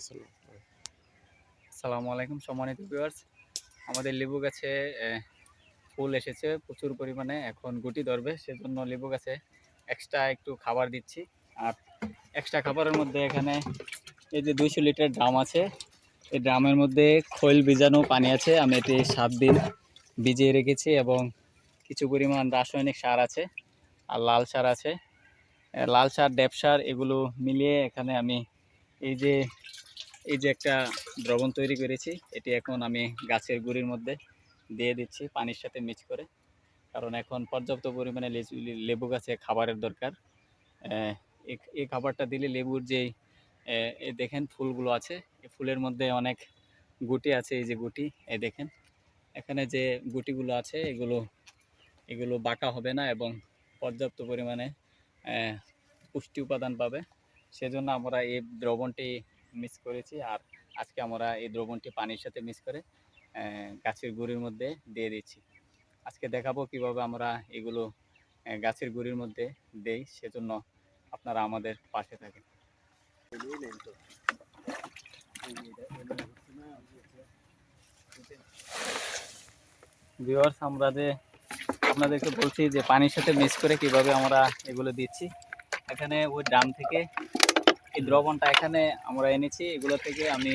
কিছু না আসসালামু আলাইকুম সম্মানিত ভিউয়ার্স আমাদের লেবু গাছে ফুল এসেছে প্রচুর পরিমাণে। এখন গুটি ধরবে সেজন্য লেবু গাছে এক্সট্রা একটু খাবার দিচ্ছি। আর এক্সট্রা খাবারের মধ্যে এখানে এই যে দুইশো লিটার ড্রাম আছে এই ড্রামের মধ্যে খৈল ভিজানো পানি আছে। আমি এটি সাত দিন ভিজিয়ে রেখেছি এবং কিছু পরিমাণ রাসায়নিক সার আছে আর লাল সার আছে। লাল সার ডেপ সার এগুলো মিলিয়ে এখানে আমি এই যে এই যে একটা দ্রবণ তৈরি করেছি, এটি এখন আমি গাছের গুঁড়ির মধ্যে দিয়ে দিচ্ছি পানির সাথে মিক্স করে। কারণ এখন পর্যাপ্ত পরিমাণে লেবু গাছে খাবারের দরকার। এই- খাবারটা দিলে লেবুর যেই দেখেন ফুলগুলো আছে এই ফুলের মধ্যে অনেক গুটি আছে, এই যে গুটি এই দেখেন। এখানে যে গুটিগুলো আছে, এগুলো এগুলো বাঁকা হবে না এবং পর্যাপ্ত পরিমাণে পুষ্টি উপাদান পাবে। সেজন্য আমরা এই দ্রবণটি মিক্স করেছি আর আজকে আমরা এই দ্রবণটি পানির সাথে মিক্স করে গাছের গুঁড়ির মধ্যে দিয়ে দিচ্ছি। আজকে দেখাবো কীভাবে আমরা এগুলো গাছের গুঁড়ির মধ্যে দেই, সেজন্য আপনারা আমাদের পাশে থাকেন। ভিউয়ার্স, আমরা যে আপনাদেরকে বলছি যে পানির সাথে মিক্স করে কীভাবে আমরা এগুলো দিচ্ছি, এখানে ওই ড্রাম থেকে এই দ্রবণটা এখানে আমরা এনেছি। এগুলো থেকে আমি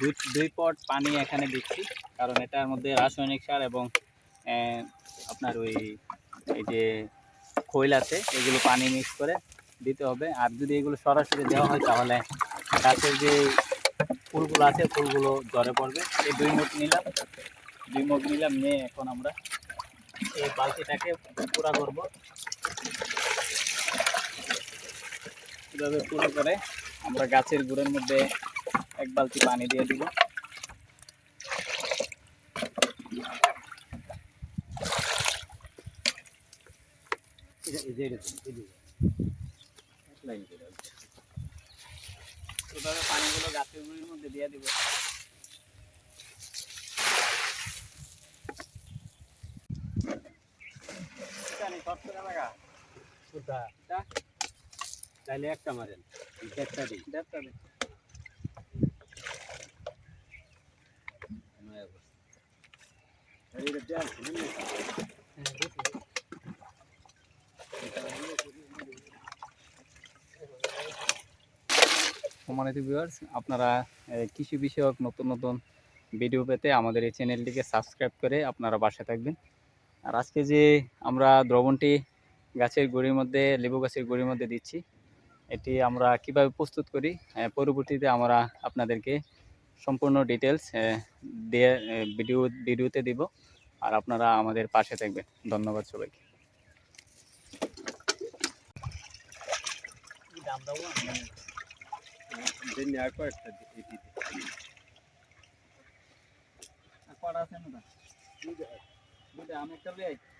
দুই দুই পট পানি এখানে দিচ্ছি। কারণ এটার মধ্যে রাসায়নিক সার এবং আপনার ওই, এই যে খৈল আছে, এগুলো পানি মিক্স করে দিতে হবে। আর যদি এগুলো সরাসরি দেওয়া হয়, তাহলে গাছের যে ফুলগুলো আছে, ফুলগুলো জ্বরে পড়বে। এই দুই মুখ নিলাম। দুই মুখ নিলাম, নিয়ে এখন আমরা এই বালতিটাকে পুরা করব। এভাবে পুরো করে আমরা গাছের গুঁড়ের মধ্যে এক বালতি পানি দিয়ে দিব। এভাবে পানিগুলো গাছের গুঁড়ির মধ্যে দিয়ে দিব। তাহলে একটা মারেন একটা দিই। দেড়টা। সম্মানিত ভিউয়ার্স আপনারা কৃষি বিষয়ক নতুন নতুন ভিডিও পেতে আমাদের এই চ্যানেলটিকে সাবস্ক্রাইব করে আপনারা বাসা থাকবেন। আর আজকে যে আমরা দ্রবণটি গাছের গুঁড়ির মধ্যে লেবু গাছের গুঁড়ির মধ্যে দিচ্ছি এটি আমরা কীভাবে প্রস্তুত করি? পরবর্তীতে আমরা আপনাদেরকে সম্পূর্ণ ডিটেলস দিয়ে ভিডিও ভিডিওতে দিব। আর আপনারা আমাদের পাশে থাকবেন। ধন্যবাদ সবাইকে। আমি একটা